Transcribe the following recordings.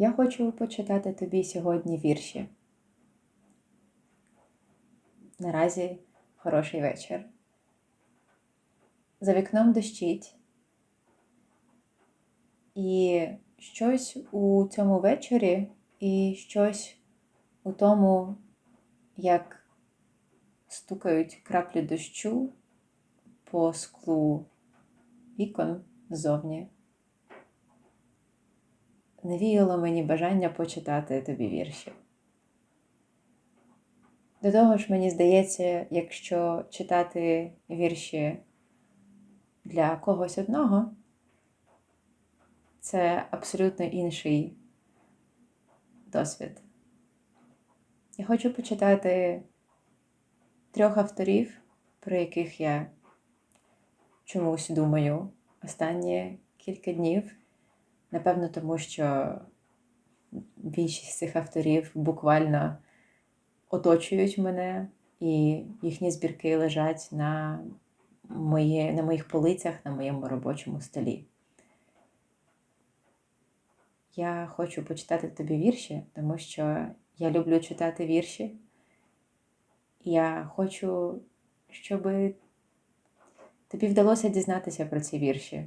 Я хочу почитати тобі сьогодні вірші. Наразі хороший вечір. За вікном дощить. І щось у цьому вечорі, і щось у тому, як стукають краплі дощу по склу вікон ззовні. Навіяло мені бажання почитати тобі вірші. До того ж, мені здається, якщо читати вірші для когось одного, це абсолютно інший досвід. Я хочу почитати трьох авторів, про яких я чомусь думаю останні кілька днів. Напевно, тому що більшість цих авторів буквально оточують мене, і їхні збірки лежать на, моє, на моїх полицях на моєму робочому столі. Я хочу почитати тобі вірші, тому що я люблю читати вірші. Я хочу, щоб тобі вдалося дізнатися про ці вірші.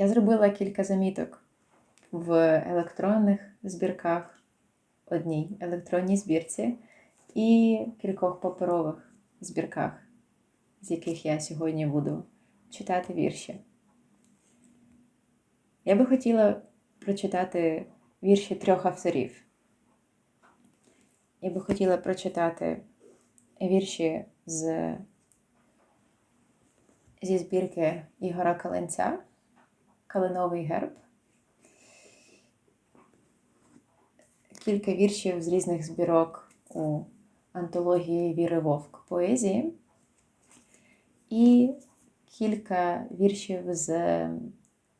Я зробила кілька заміток в електронних збірках, одній електронній збірці і кількох паперових збірках, з яких я сьогодні буду читати вірші. Я би хотіла прочитати вірші трьох авторів. Я би хотіла прочитати вірші з, зі збірки Ігора Каленця Калиновий герб. Кілька віршів з різних збірок у антології Віри Вовк поезії. І кілька віршів з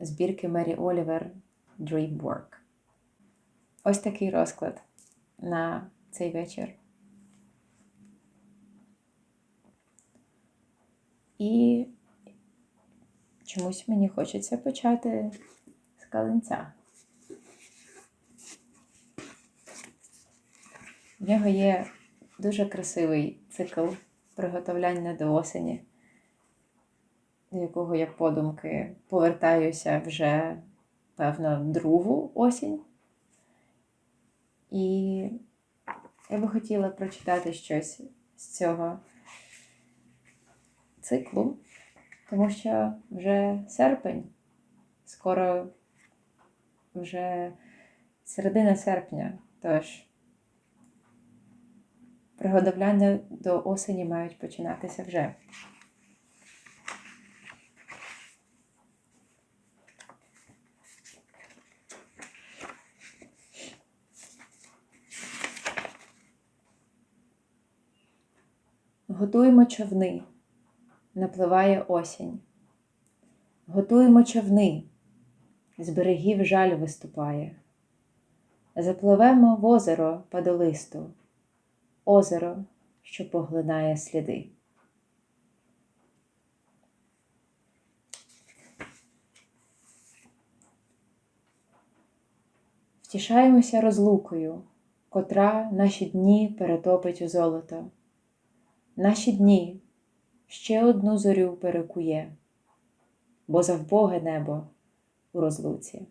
збірки Мері Олівер Dreamwork. Ось такий розклад на цей вечір. І чомусь мені хочеться почати з калинця. В нього є дуже красивий цикл приготовляння до осені, до якого я подумки повертаюся вже, певно, другу осінь. І я би хотіла прочитати щось з цього циклу, тому що вже серпень, скоро вже середина серпня, тож приготовляння до осені мають починатися вже. Готуємо човни, напливає осінь. Готуємо човни, з берегів жаль виступає. Запливемо в озеро падолисту, озеро, що поглинає сліди. Втішаємося розлукою, котра наші дні перетопить у золото. Наші дні ще одну зорю перекує, бо завбоге небо у розлуці.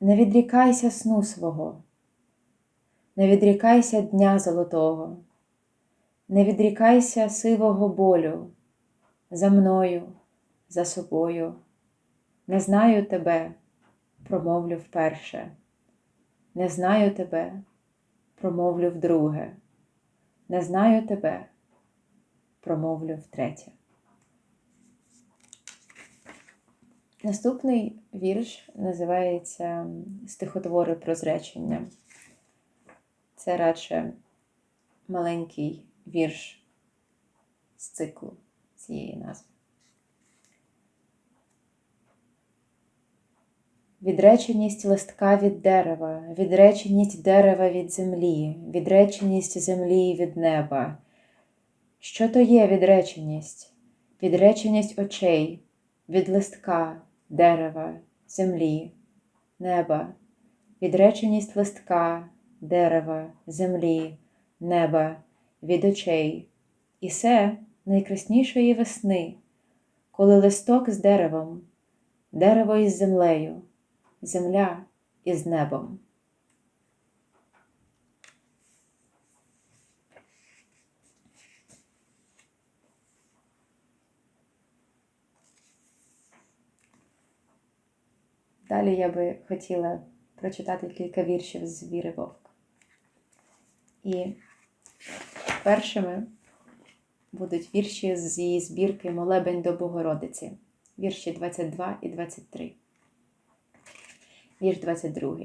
Не відрікайся сну свого, не відрікайся дня золотого, не відрікайся сивого болю за мною, за собою. Не знаю тебе, промовлю вперше. Не знаю тебе, промовлю вдруге. Не знаю тебе, промовлю втретє. Наступний вірш називається Стихотвори про зречення. Це радше маленький вірш з циклу цієї назви. Відреченість листка від дерева, відреченість дерева від землі, відреченість землі від неба. Що то є відреченість? відреченість очей від листка, дерева, землі, неба, відреченість листка, дерева, землі, неба, від очей, і се найкраснішої весни, коли листок з деревом, дерево із землею, земля із небом. Далі я би хотіла прочитати кілька віршів з Віри Вовк. І першими будуть вірші з її збірки Молебень до Богородиці, вірші 22 і 23. Вірш 22.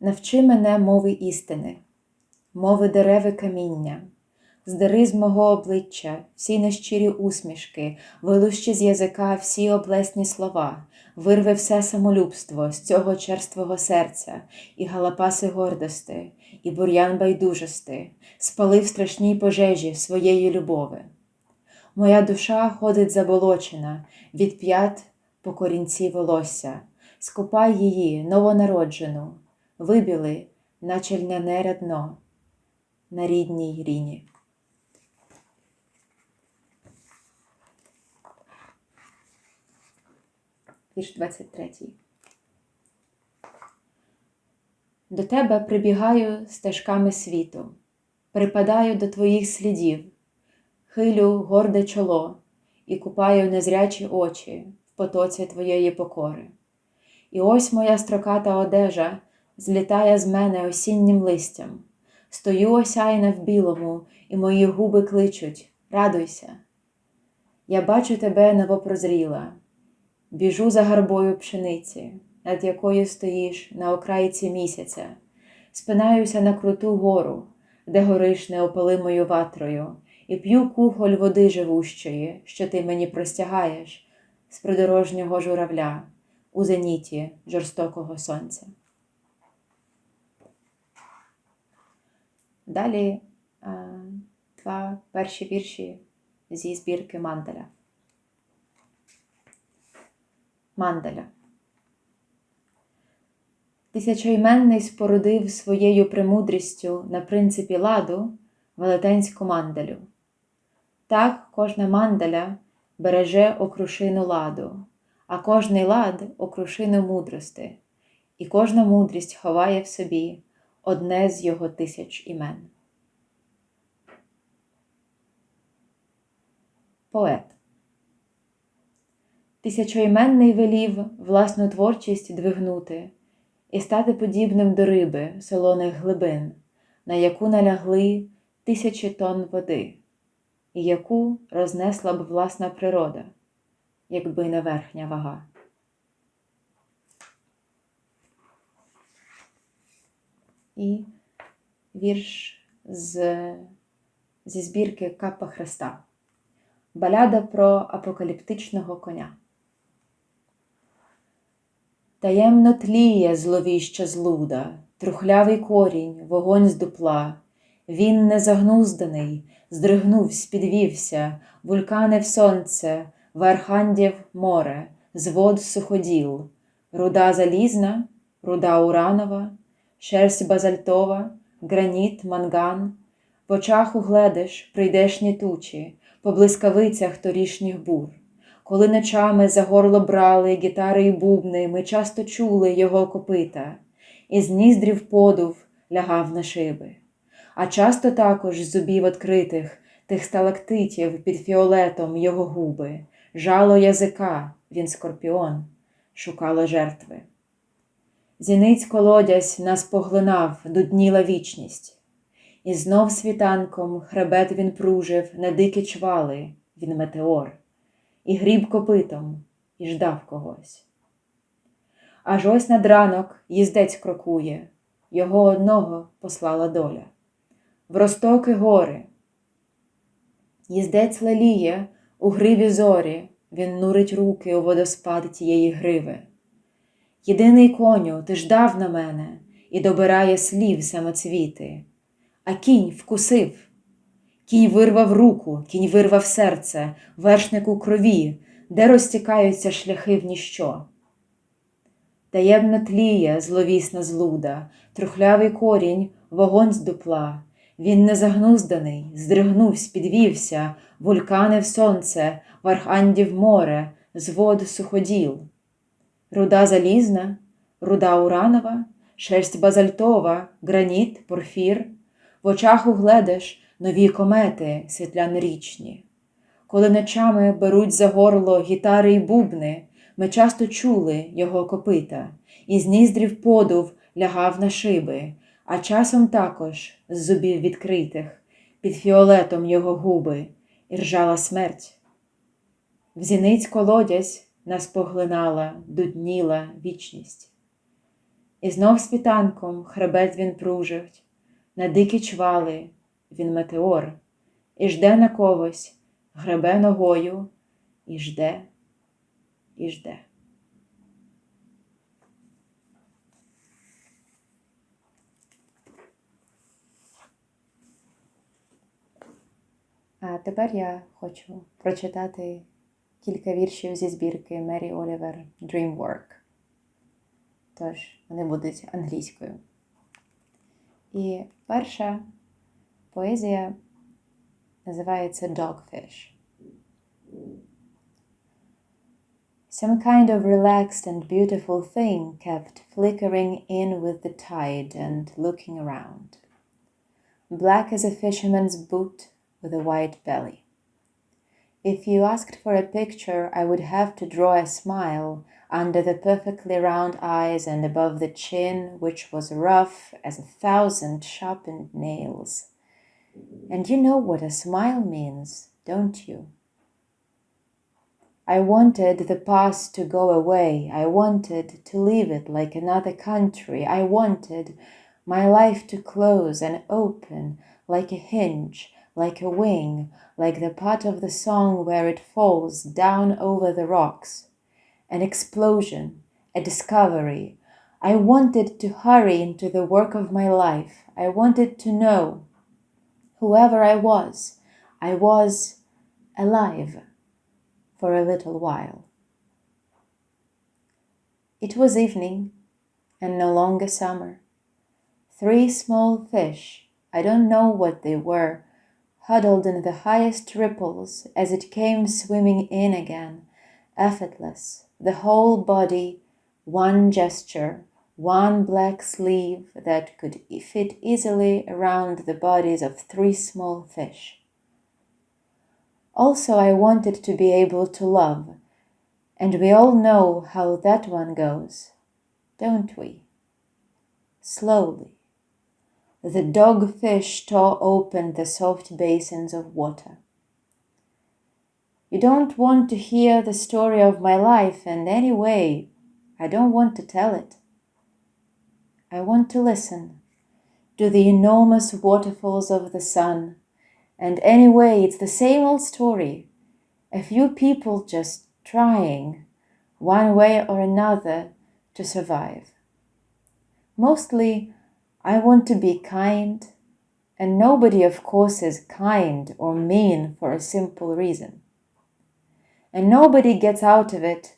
Навчи мене мови істини, мови дереви каміння, здери з мого обличчя всі нещирі усмішки, вилущи з язика всі облесні слова, вирви все самолюбство з цього черствого серця, і галапаси гордости, і бур'ян байдужости, спали в страшній пожежі своєї любови. Моя душа ходить заболочена від п'ят по корінці волосся, скупай її новонароджену, вибіли, наче льняне рядно на рідній ріні. Вірш 23. До тебе прибігаю стежками світу, припадаю до твоїх слідів, хилю горде чоло і купаю незрячі очі потоці твоєї покори. І ось моя строката одежа злітає з мене осіннім листям. Стою осяйна в білому, і мої губи кличуть Радуйся. Я бачу тебе новопрозріла, біжу за гарбою пшениці, над якою стоїш на окраїці місяця, спинаюся на круту гору, де гориш неопалимою ватрою, і п'ю кухоль води живущої, що ти мені простягаєш з придорожнього журавля у зеніті жорстокого сонця. Далі два перші вірші зі збірки Мандаля. Мандаля. Тисячоіменний спорудив своєю премудрістю на принципі ладу велетенську мандалю. Так кожна мандаля береже окрушину ладу, а кожний лад окрушину мудрости, і кожна мудрість ховає в собі одне з його тисяч імен. Поет Тисячоіменний велів власну творчість двигнути і стати подібним до риби солоних глибин, на яку налягли тисячі тонн води, і яку рознесла б власна природа, якби не верхня вага. І вірш з, зі збірки Капа Христа. Баляда про апокаліптичного коня. Таємно тліє зловіща злуда, трухлявий корінь, вогонь з дупла. Він незагнузданий, здригнувсь, підвівся, вулкани в сонце, в архандів море, звод суходіл, руда залізна, руда уранова, шерсть базальтова, граніт, манган. В очах угледиш прийдешні тучі, по блискавицях торішніх бур. Коли ночами за горло брали гітари й бубни, ми часто чули його копита, із ніздрів подув лягав на шиби. А часто також зубів відкритих тих сталактитів під фіолетом його губи, жало язика, він скорпіон, шукало жертви. Зіниць колодязь нас поглинав, дудніла вічність, і знов світанком хребет він пружив на дикі чвали, він метеор і гріб копитом, і ждав когось. Аж ось над ранок їздець крокує, його одного послала доля. В ростоки гори. Їздець леліє у гриві зорі, він нурить руки у водоспад тієї гриви. Єдиний коню, ти ждав на мене і добирає слів самоцвіти, а кінь вкусив. Кінь вирвав руку, кінь вирвав серце, вершнику крові, де розтікаються шляхи в ніщо. Таємно тліє зловісна злуда, трухлявий корінь, вогонь з дупла. Він не загнузданий, здригнувсь, підвівся, вулькани в сонце, в архандів море, з вод суходіл. Руда залізна, руда уранова, шерсть базальтова, граніт, порфір, в очах угледиш нові комети світлянорічні. Коли ночами беруть за горло гітари й бубни, ми часто чули його копита, і з ніздрів подув лягав на шиби, а часом також з зубів відкритих, під фіолетом його губи, і ржала смерть. В зіниць колодязь нас поглинала, дудніла вічність. І знов світанком хребет він пружить, на дикі чвали він метеор, і жде на когось, гребе ногою, і жде, і жде. А тепер я хочу прочитати кілька віршів зі збірки Мері Олівер Dreamwork. Тож вони будуть англійською. І перша поезія називається Dogfish. Some kind of relaxed and beautiful thing kept flickering in with the tide and looking around. Black as a fisherman's boot with a white belly. If you asked for a picture, I would have to draw a smile under the perfectly round eyes and above the chin, which was rough as a thousand sharpened nails. And you know what a smile means, don't you? I wanted the past to go away. I wanted to leave it like another country. I wanted my life to close and open like a hinge, like a wing, like the part of the song where it falls down over the rocks. An explosion, a discovery. I wanted to hurry into the work of my life. I wanted to know, whoever I was, I was alive for a little while. It was evening and no longer summer. Three small fish, I don't know what they were, huddled in the highest ripples as it came swimming in again, effortless, the whole body, one gesture, one black sleeve that could fit easily around the bodies of three small fish. Also, I wanted to be able to love, and we all know how that one goes, don't we? Slowly, the dogfish tore open the soft basins of water. You don't want to hear the story of my life, and anyway, I don't want to tell it. I want to listen to the enormous waterfalls of the sun and anyway, it's the same old story. A few people just trying, one way or another, to survive. Mostly, I want to be kind, and nobody, of course, is kind or mean for a simple reason. And nobody gets out of it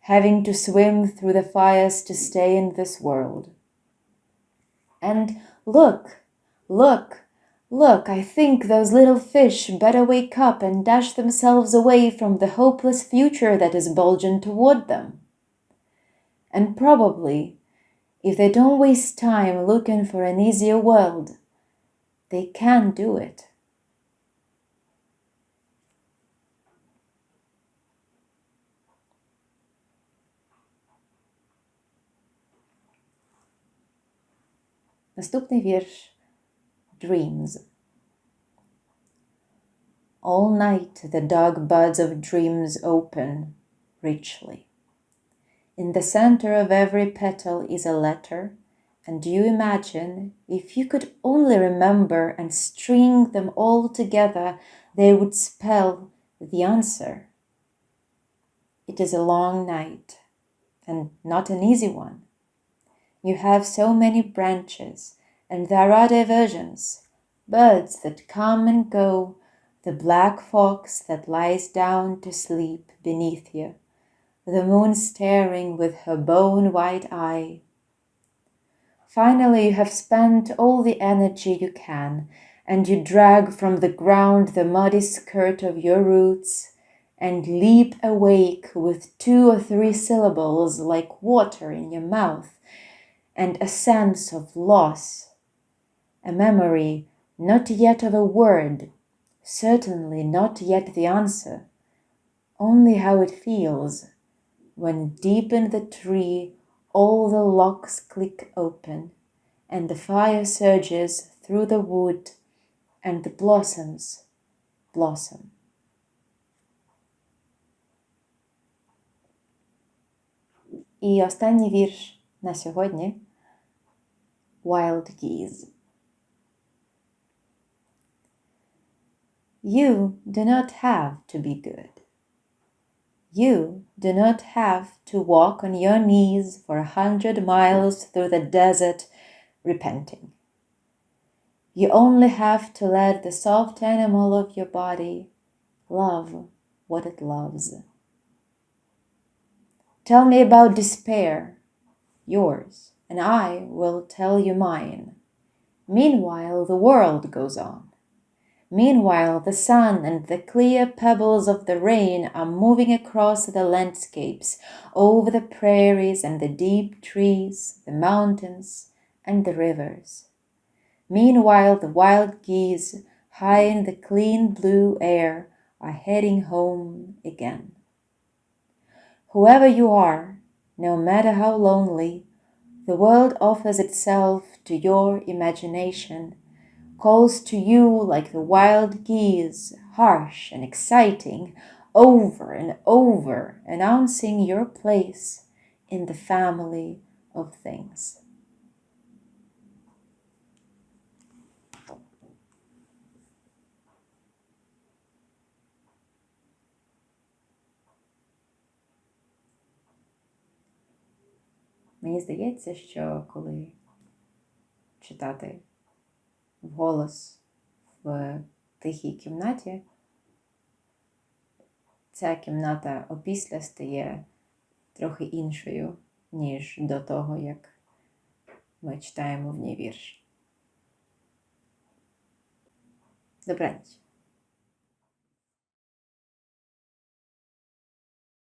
having to swim through the fires to stay in this world. And look, look, Look, I think those little fish better wake up and dash themselves away from the hopeless future that is bulging toward them. And probably, if they don't waste time looking for an easier world, they can do it. Наступний вірш dreams. All night the dark buds of dreams open richly. In the center of every petal is a letter, and you imagine if you could only remember and string them all together, they would spell the answer. It is a long night, and not an easy one. You have so many branches and there are diversions, birds that come and go, the black fox that lies down to sleep beneath you, the moon staring with her bone white eye. Finally, you have spent all the energy you can, and you drag from the ground the muddy skirt of your roots and leap awake with two or three syllables like water in your mouth and a sense of loss, a memory not yet of a word, certainly not yet the answer, only how it feels when deep in the tree all the locks click open and the fire surges through the wood and the blossoms blossom. І останній вірш на сьогодні Wild Geese. You do not have to be good. You do not have to walk on your knees for a hundred miles through the desert repenting. You only have to let the soft animal of your body love what it loves. Tell me about despair, yours, and I will tell you mine. Meanwhile, the world goes on. Meanwhile, the sun and the clear pebbles of the rain are moving across the landscapes, over the prairies and the deep trees, the mountains and the rivers. Meanwhile, the wild geese, high in the clean blue air, are heading home again. Whoever you are, no matter how lonely, the world offers itself to your imagination, calls to you like the wild geese, harsh and exciting, over and over, announcing your place in the family of things. Мені здається, що коли читати вголос в тихій кімнаті, ця кімната опісля стає трохи іншою, ніж до того, як ми читаємо в ній вірш. Добраніч.